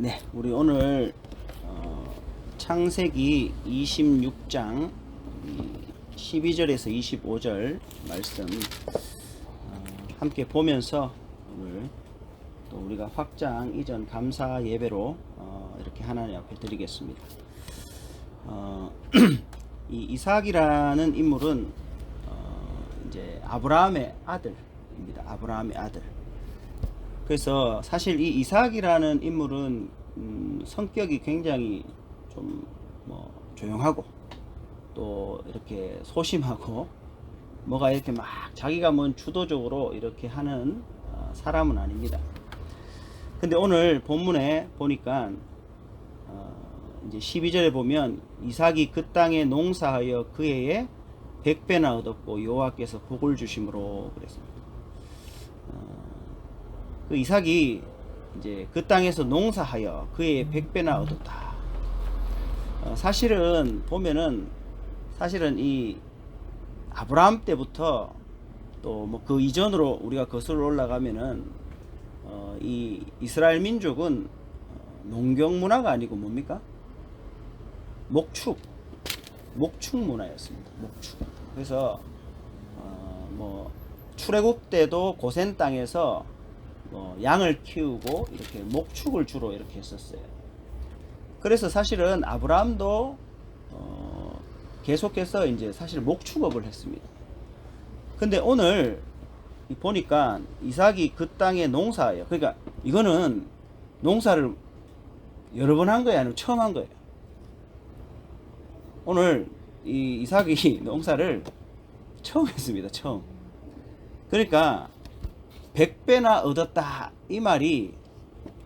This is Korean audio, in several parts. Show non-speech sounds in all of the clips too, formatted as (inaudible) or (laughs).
네, 우리 오늘 어, 창세기 26장 12절에서 25절 말씀 어, 함께 보면서 오늘 또 우리가 확장 이전 감사 예배로 어, 이렇게 하나님 앞에 드리겠습니다. 어, (clears throat) 이 이삭이라는 인물은 어, 이제 아브라함의 아들입니다. 아브라함의 아들. 그래서 사실 이 이삭이라는 인물은 음, 성격이 굉장히 좀 뭐 조용하고 또 이렇게 소심하고 뭐가 이렇게 막 자기가 뭔 주도적으로 이렇게 하는 어, 사람은 아닙니다. 근데 오늘 본문에 보니까 어, 이제 12절에 보면 이삭이 그 땅에 농사하여 그 해에 백배나 얻었고 여호와께서 복을 주심으로 그랬습니다. 어, 그 이삭이 이제 그 땅에서 농사하여 그의 백배나 얻었다. 어, 사실은 보면은 사실은 이 아브라함 때부터 또 뭐 그 이전으로 우리가 거슬러 올라가면은 어, 이 이스라엘 민족은 어, 농경 문화가 아니고 뭡니까? 목축, 목축 문화였습니다. 목축. 그래서 어, 뭐 출애굽 때도 고센 땅에서 뭐 양을 키우고 이렇게 목축을 주로 이렇게 했었어요. 그래서 사실은 아브라함도 어, 계속해서 이제 사실 목축업을 했습니다. 근데 오늘 이 보니까 이삭이 그 땅에 농사예요. 그러니까 이거는 농사를 여러 번 한 거예요, 아니면 처음 한 거예요. 오늘 이 이삭이 (laughs) 농사를 처음 했습니다. 처음. 그러니까 100배나 얻었다 이 말이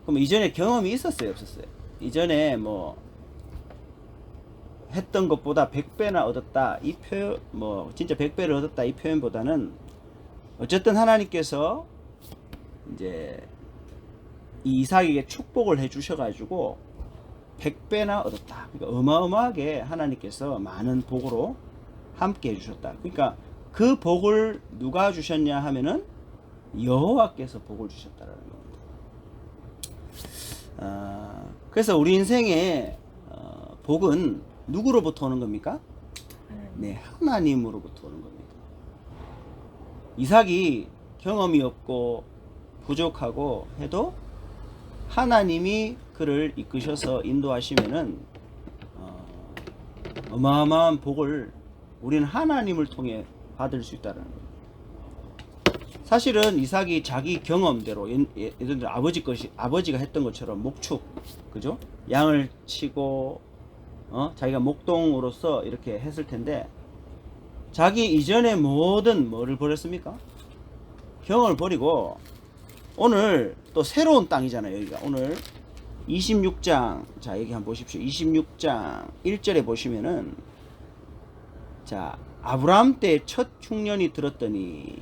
그럼 이전에 경험이 있었어요, 없었어요? 이전에 뭐 했던 것보다 100배나 얻었다 이 표현 뭐 진짜 100배를 얻었다 이 표현보다는 어쨌든 하나님께서 이제 이 이삭에게 축복을 해 주셔 가지고 100배나 얻었다. 그러니까 어마어마하게 하나님께서 많은 복으로 함께 해 주셨다. 그러니까 그 복을 누가 주셨냐 하면은 여호와께서 복을 주셨다라는 겁니다. 아, 그래서 우리 인생의 어, 복은 누구로부터 오는 겁니까? 네, 하나님으로부터 오는 겁니다. 이삭이 경험이 없고 부족하고 해도 하나님이 그를 이끄셔서 인도하시면은 어, 어마어마한 복을 우리는 하나님을 통해 받을 수 있다는 거예요. 사실은 이삭이 자기 경험대로 예- 예- 예를 들어 아버지 것이 아버지가 했던 것처럼 목축 그죠? 양을 치고 어? 자기가 목동으로서 이렇게 했을 텐데 자기 이전의 모든 뭐를 버렸습니까? 경험을 버리고 오늘 또 새로운 땅이잖아요 여기가 오늘 26장 자 여기 한번 보십시오 26장 1절에 보시면은 자 아브라함 때 첫 흉년이 들었더니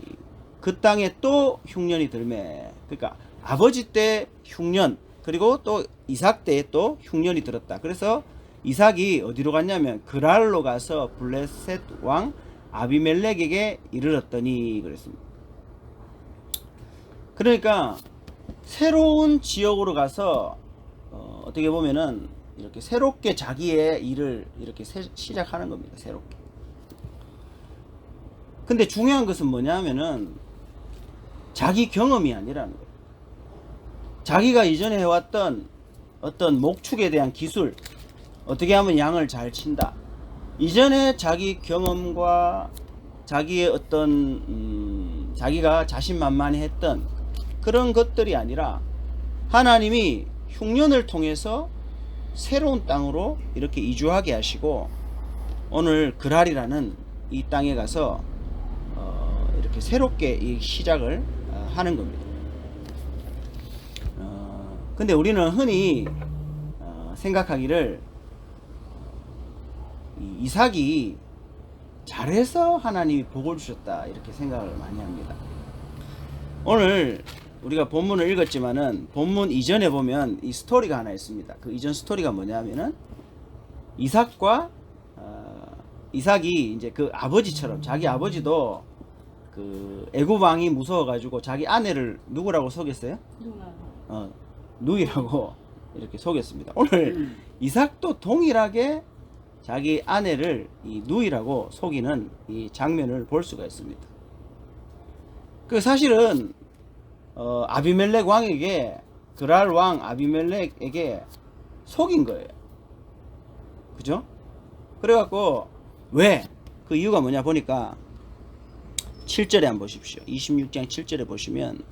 그 땅에 또 흉년이 들매 그러니까 아버지 때 흉년 그리고 또 이삭 때또 흉년이 들었다 그래서 이삭이 어디로 갔냐면 그랄로 가서 블레셋 왕 아비멜렉에게 이르렀더니 그랬습니다 그러니까 새로운 지역으로 가서 어, 어떻게 보면은 이렇게 새롭게 자기의 일을 이렇게 세- 시작하는 겁니다. 새롭게. 근데 중요한 것은 뭐냐면은 자기 경험이 아니라는 거예요. 자기가 이전에 해왔던 어떤 목축에 대한 기술, 어떻게 하면 양을 잘 친다. 이전에 자기 경험과 자기의 어떤 음, 자기가 자신만만히 했던 그런 것들이 아니라 하나님이 흉년을 통해서 새로운 땅으로 이렇게 이주하게 하시고 오늘 그랄이라는 이 땅에 가서 어, 이렇게 새롭게 이 시작을 어, 하는 겁니다. 어, 근데 우리는 흔히 어, 생각하기를 이 이삭이 잘해서 하나님이 복을 주셨다 이렇게 생각을 많이 합니다. 오늘 우리가 본문을 읽었지만은 본문 이전에 보면 이 스토리가 하나 있습니다. 그 이전 스토리가 뭐냐면은 이삭과 어, 이삭이 이제 그 아버지처럼 자기 아버지도 그 애굽 왕이 무서워 가지고 자기 아내를 누구라고 속였어요? 누나. 어, 누이라고 (laughs) 이렇게 속였습니다. 오늘 이삭도 동일하게 자기 아내를 이 누이라고 속이는 이 장면을 볼 수가 있습니다. 그 사실은 어, 아비멜렉 왕에게 그랄 왕 아비멜렉에게 속인 거예요. 그죠? 그래갖고 왜? 그 이유가 뭐냐 보니까 7절에 한번 보십시오. 26장 7절에 보시면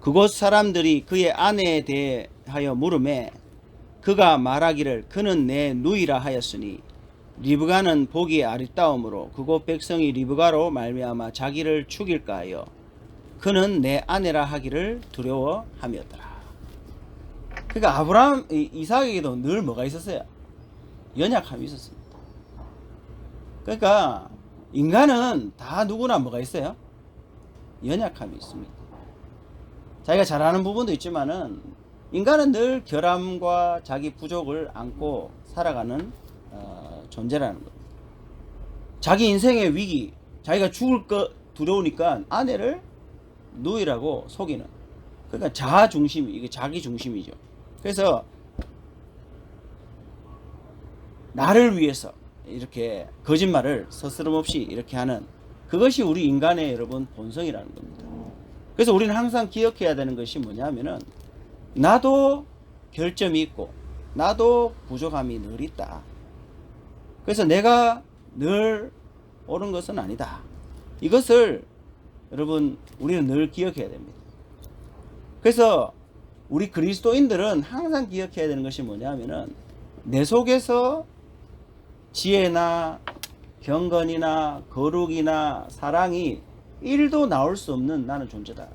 그곳 사람들이 그의 아내에 대하여 물음에 그가 말하기를 그는 내 누이라 하였으니 리브가는 보기에 아리따움으로 그곳 백성이 리브가로 말미암아 자기를 죽일까 하여 그는 내 아내라 하기를 두려워함이었더라. 그러니까 아브라함 이- 이삭에게도 늘 뭐가 있었어요? 연약함이 있었습니다. 그러니까 인간은 다 누구나 뭐가 있어요? 연약함이 있습니다. 자기가 잘하는 부분도 있지만은 인간은 늘 결함과 자기 부족을 안고 살아가는 어, 존재라는 겁니다. 자기 인생의 위기, 자기가 죽을 거 두려우니까 아내를 누이라고 속이는. 그러니까 자아 중심이 이게 자기 중심이죠. 그래서 나를 위해서 이렇게 거짓말을 서스럼없이 이렇게 하는 그것이 우리 인간의 여러분 본성이라는 겁니다. 그래서 우리는 항상 기억해야 되는 것이 뭐냐면은 나도 결점이 있고 나도 부족함이 늘 있다. 그래서 내가 늘 옳은 것은 아니다. 이것을 여러분 우리는 늘 기억해야 됩니다. 그래서 우리 그리스도인들은 항상 기억해야 되는 것이 뭐냐면은 내 속에서 지혜나 경건이나 거룩이나 사랑이 1도 나올 수 없는 나는 존재다.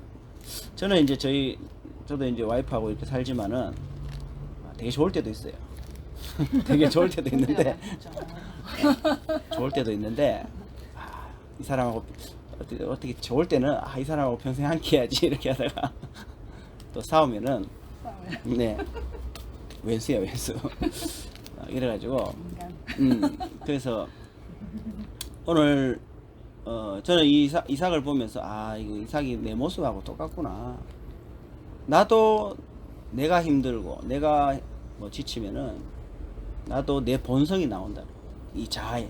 저는 이제 저희 저도 이제 와이프하고 이렇게 살지만은 되게 좋을 때도 있어요. (laughs) 되게 좋을 때도 있는데. (laughs) 좋을 때도 있는데 아, 이 사람하고 어떻게, 어떻게 좋을 때는 아, 이 사람하고 평생 함께 해야지 이렇게 하다가 (laughs) 또 싸우면은 네. 왼수야 왼수. 어, 이래가지고 음. 그래서 오늘 어 저는 이 이삭, 이삭을 보면서 아 이거 이삭이 내 모습하고 똑같구나. 나도 내가 힘들고 내가 뭐 지치면은 나도 내 본성이 나온다 이 자아에.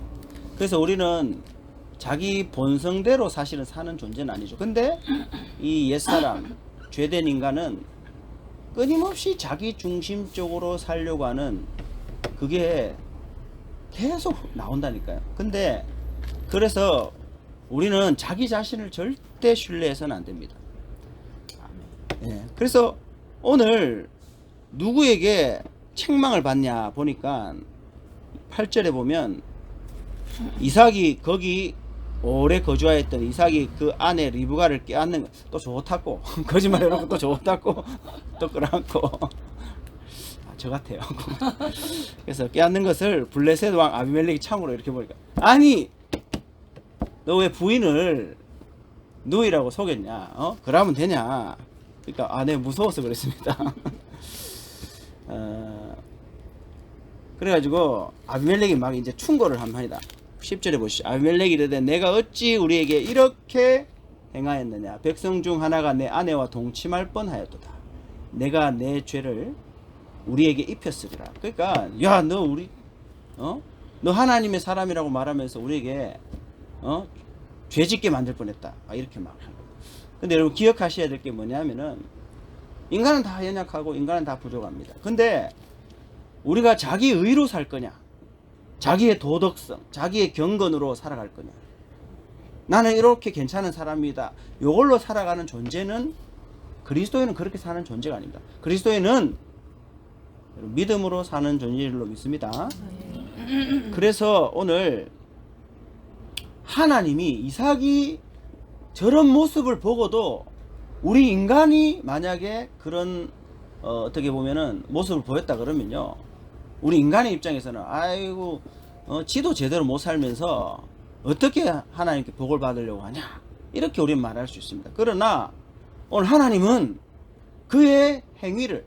그래서 우리는 자기 본성대로 사실은 사는 존재는 아니죠. 근데 이 옛사람 죄된 인간은 끊임없이 자기 중심적으로 살려고 하는 그게 계속 나온다니까요. 근데 그래서 우리는 자기 자신을 절대 신뢰해서는 안 됩니다. 예. 그래서 오늘 누구에게 책망을 받냐 보니까 8절에 보면 이삭이 거기 오래 거주하였던 이삭이 그 아내 리브가를 깨닫는 거또 좋다고 (laughs) 거짓말 해놓고 또 좋다고 (laughs) 또 아, 저 같아요. (laughs) 그래서 깨닫는 것을 블레셋 왕 아비멜렉이 참으로 이렇게 보니까 아니 너 왜 부인을 누이라고 속였냐? 어? 그러면 되냐? 그러니까 아내 무서워서 그랬습니다. (laughs) 어, 그래가지고 아비멜렉이 막 이제 충고를 합니다. 10절에 보시죠. 아비멜렉이 이르되 내가 어찌 우리에게 이렇게 행하였느냐? 백성 중 하나가 내 아내와 동침할 뻔하였도다. 내가 내 죄를 우리에게 입혔으리라. 그러니까 야 너 우리 어? 너 하나님의 사람이라고 말하면서 우리에게 어? 죄짓게 만들 뻔했다. 아, 이렇게 막. 근데 여러분 기억하셔야 될 게 뭐냐면은 인간은 다 연약하고 인간은 다 부족합니다. 근데 우리가 자기 의로 살 거냐? 자기의 도덕성, 자기의 경건으로 살아갈 거냐. 나는 이렇게 괜찮은 사람이다. 이걸로 살아가는 존재는 그리스도인은 그렇게 사는 존재가 아닙니다. 그리스도인은 믿음으로 사는 존재로 믿습니다. 그래서 오늘 하나님이 이삭이 저런 모습을 보고도 우리 인간이 만약에 그런 어, 어떻게 보면은 모습을 보였다 그러면요. 우리 인간의 입장에서는 아이고 어, 지도 제대로 못 살면서 어떻게 하나님께 복을 받으려고 하냐 이렇게 우리는 말할 수 있습니다. 그러나 오늘 하나님은 그의 행위를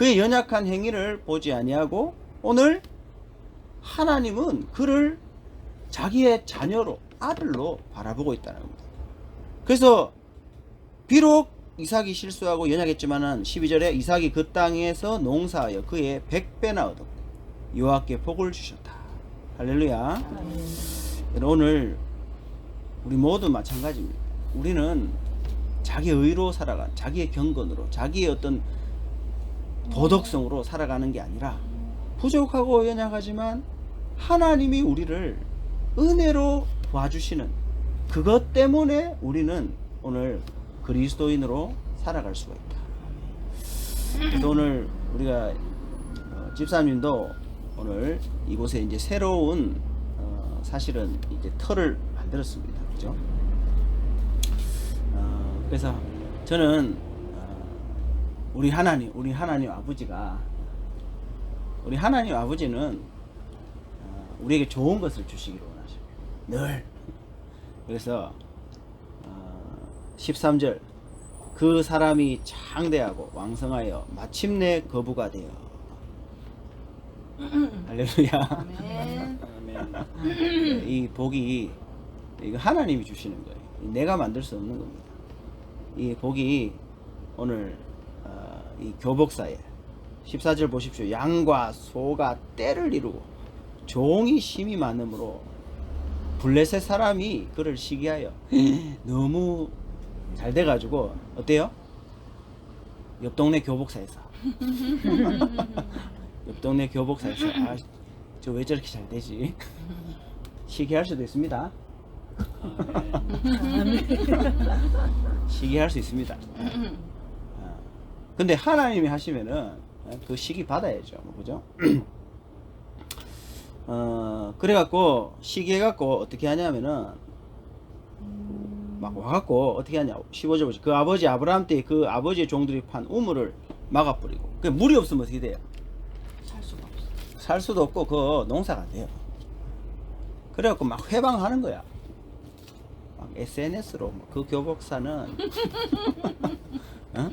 그의 연약한 행위를 보지 아니하고 오늘 하나님은 그를 자기의 자녀로 아들로 바라보고 있다는 겁니다. 그래서 비록 이삭이 실수하고 연약했지만은 12절에 이삭이 그 땅에서 농사하여 그의 100배나 얻었고 여호와께 복을 주셨다. 할렐루야. 오늘 우리 모두 마찬가지입니다. 우리는 자기 의로 살아가, 자기의 경건으로, 자기의 어떤 도덕성으로 살아가는 게 아니라 부족하고 연약하지만 하나님이 우리를 은혜로 봐주시는 그것 때문에 우리는 오늘 그리스도인으로 살아갈 수가 있다. 그래서 오늘 우리가 어, 집사님도 오늘 이곳에 이제 새로운 어, 사실은 이제 터를 만들었습니다. 그죠? 어, 그래서 저는 어, 우리 하나님, 우리 하나님 아버지가 우리 하나님 아버지는 어, 우리에게 좋은 것을 주시기를 원하셔요. 늘. 그래서 어, 13절 그 사람이 창대하고 왕성하여 마침내 거부가 되어 (laughs) 할렐루야. 이 복이 이거 하나님이 주시는 거예요. 내가 만들 수 없는 겁니다. 이 복이 오늘 어, 이 교복사에 14절 보십시오. 양과 소가 때를 이루고 종이 심이 많으므로 블레셋 사람이 그를 시기하여 너무 잘 돼가지고 어때요? 옆 동네 교복사에서 (laughs) 옆 동네 교복사에서 아, 저 왜 저렇게 잘 되지? 시기할 수도 있습니다. 시기할 수 있습니다. 아, 근데 하나님이 하시면은 그 시기 받아야죠, 뭐, 그죠? (clears throat) 어 그래갖고 시기해갖고 어떻게 하냐면은 막 와갖고 어떻게 하냐 15절 보시 그 아버지 아브라함 때 그 아버지의 종들이 판 우물을 막아버리고 그 물이 없으면 어떻게 돼요? 살 수가 없어. 살 수도 없고 그 농사가 안 돼요. 그래갖고 막 회방하는 거야. 막 SNS로 그 교복사는 (laughs) 어?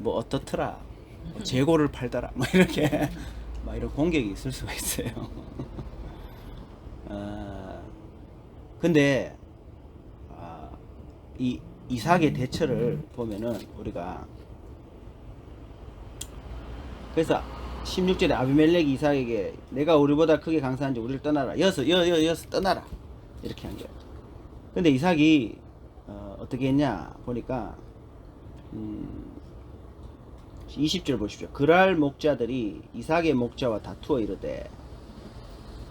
뭐 어떻더라, 뭐 재고를 팔더라, 뭐 이렇게 (laughs) 막 이런 공격이 있을 수가 있어요. 어, (laughs) 근데 아, 이 이삭의 대처를 보면은 우리가 그래서 16절에 아비멜렉이 이삭에게 내가 우리보다 크게 강사한지 우리를 떠나라. 여서 여여 여서 떠나라. 이렇게 한 거예요. 근데 이삭이 어, 어떻게 했냐 보니까 음, 20절 보십시오. 그랄 목자들이 이삭의 목자와 다투어 이르되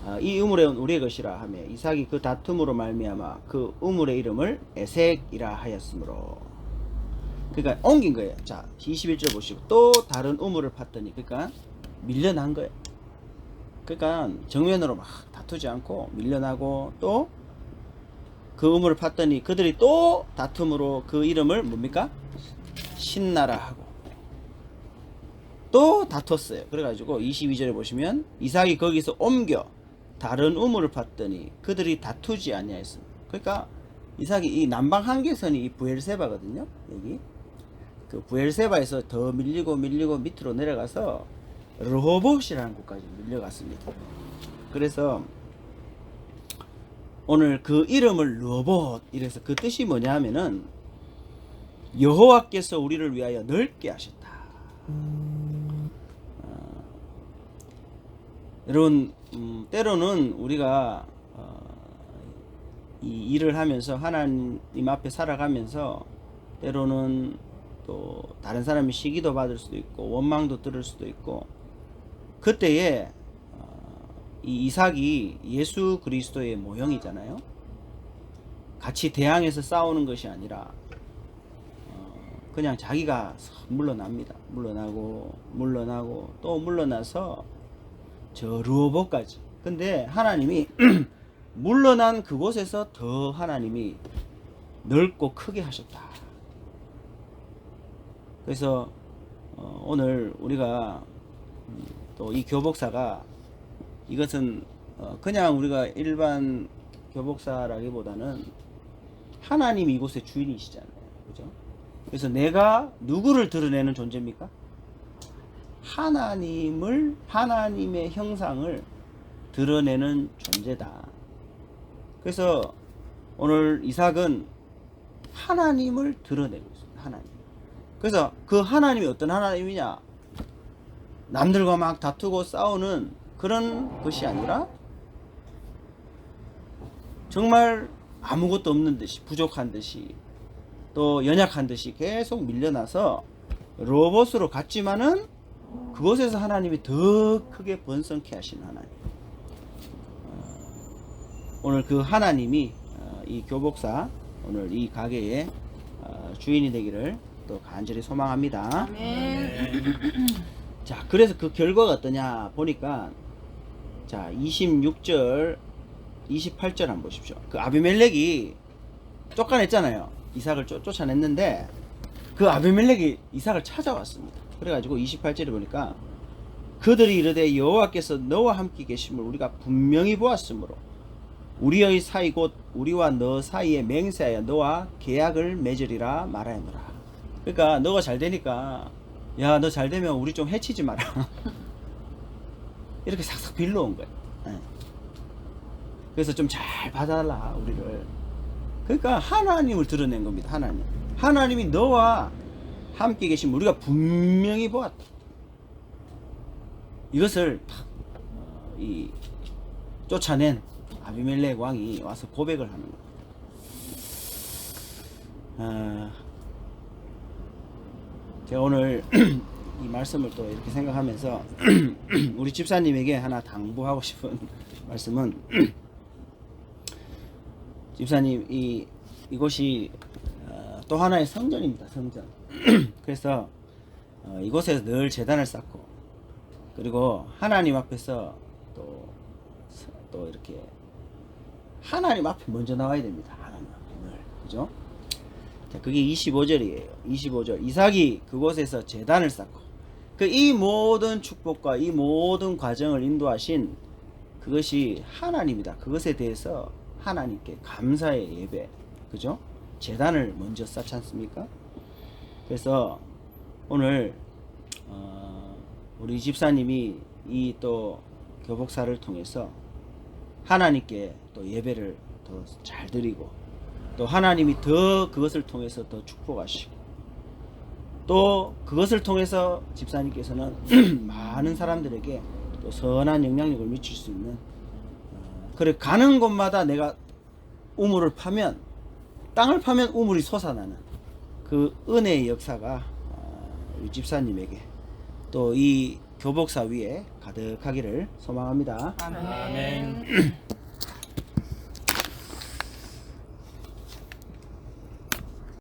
아, 이 우물의 우리의 것이라 하며 이삭이 그 다툼으로 말미암아 그 우물의 이름을 에색이라 하였으므로 그러니까 옮긴 거예요. 자, 21절 보시고 또 다른 우물을 팠더니 그러니까 밀려난 거예요. 그러니까 정면으로 막 다투지 않고 밀려나고 또 그 우물을 팠더니 그들이 또 다툼으로 그 이름을 뭡니까? 신나라 하고 또 다퉜어요. 그래가지고 22절에 보시면 이삭이 거기서 옮겨 다른 우물을 팠더니 그들이 다투지 아니하였습니다. 그러니까 이삭이 이 남방 한계선이 이 부엘세바거든요. 여기 그 부엘세바에서 더 밀리고 밀리고 밑으로 내려가서 르호봇이라는 곳까지 밀려갔습니다. 그래서 오늘 그 이름을 르호봇 이래서 그 뜻이 뭐냐 하면은 여호와께서 우리를 위하여 넓게 하셨다. 어, 여러분 음, 때로는 우리가 어, 이 일을 하면서 하나님 앞에 살아가면서 때로는 또 다른 사람이 시기도 받을 수도 있고 원망도 들을 수도 있고 그때에 어, 이 이삭이 예수 그리스도의 모형이잖아요. 같이 대항해서 싸우는 것이 아니라 어, 그냥 자기가 물러납니다. 물러나고 물러나고 또 물러나서 저 르호보까지. 근데 하나님이 (clears throat) 물러난 그곳에서 더 하나님이 넓고 크게 하셨다. 그래서 어, 오늘 우리가 또 이 교복사가 이것은 어, 그냥 우리가 일반 교복사라기보다는 하나님이 이곳의 주인이시잖아요. 그죠? 그래서 내가 누구를 드러내는 존재입니까? 하나님을 하나님의 형상을 드러내는 존재다. 그래서 오늘 이삭은 하나님을 드러내고 있어요. 하나님. 그래서 그 하나님이 어떤 하나님이냐? 남들과 막 다투고 싸우는 그런 것이 아니라 정말 아무것도 없는 듯이 부족한 듯이 또 연약한 듯이 계속 밀려나서 로봇으로 갔지만은 그곳에서 하나님이 더 크게 번성케 하시는 하나님. 어, 오늘 그 하나님이 어, 이 교복사 오늘 이 가게의 어, 주인이 되기를 또 간절히 소망합니다. 자, 그래서 그 결과가 어떠냐 보니까 자, 26절, 28절 한번 보십시오. 그 아비멜렉이 쫓아냈잖아요. 이삭을 쫓, 쫓아냈는데 그 아비멜렉이 이삭을 찾아왔습니다. 그래가지고 28절에 보니까 그들이 이르되 여호와께서 너와 함께 계심을 우리가 분명히 보았으므로 우리의 사이 곧 우리와 너 사이에 맹세하여 너와 계약을 맺으리라 말하였노라. 그러니까 너가 잘 되니까 야 너 잘 되면 우리 좀 해치지 마라. (laughs) 이렇게 싹싹 빌러온 거예요. 예. 그래서 좀 잘 봐달라 우리를. 그러니까 하나님을 드러낸 겁니다. 하나님. 하나님이 너와 함께 계신 우리가 분명히 보았다. 이것을 탁, 어, 이 쫓아낸 아비멜렉 왕이 와서 고백을 하는 거예요. 아, 제가 오늘 (clears throat) 이 말씀을 또 이렇게 생각하면서 (clears throat) 우리 집사님에게 하나 당부하고 싶은 (clears throat) 말씀은 집사님 이 이곳이 어, 또 하나의 성전입니다 성전 (clears throat) 그래서 어, 이곳에서 늘 재단을 쌓고 그리고 하나님 앞에서 또, 또 이렇게 하나님 앞에 먼저 나와야 됩니다 하나님 앞에 늘 그죠 자, 그게 25절이에요. 25절. 이삭이 그곳에서 재단을 쌓고 그 이 모든 축복과 이 모든 과정을 인도하신 그것이 하나님이다. 그것에 대해서 하나님께 감사의 예배. 그죠? 재단을 먼저 쌓지 않습니까? 그래서 오늘 어, 우리 집사님이 이 또 교복사를 통해서 하나님께 또 예배를 더 잘 드리고 또 하나님이 더 그것을 통해서 더 축복하시고 또 그것을 통해서 집사님께서는 (clears throat) 많은 사람들에게 또 선한 영향력을 미칠 수 있는 어, 그래 가는 곳마다 내가 우물을 파면 땅을 파면 우물이 솟아나는 그 은혜의 역사가 어, 우리 집사님에게 또 이 교복사 위에 가득하기를 소망합니다. 아멘. (clears throat)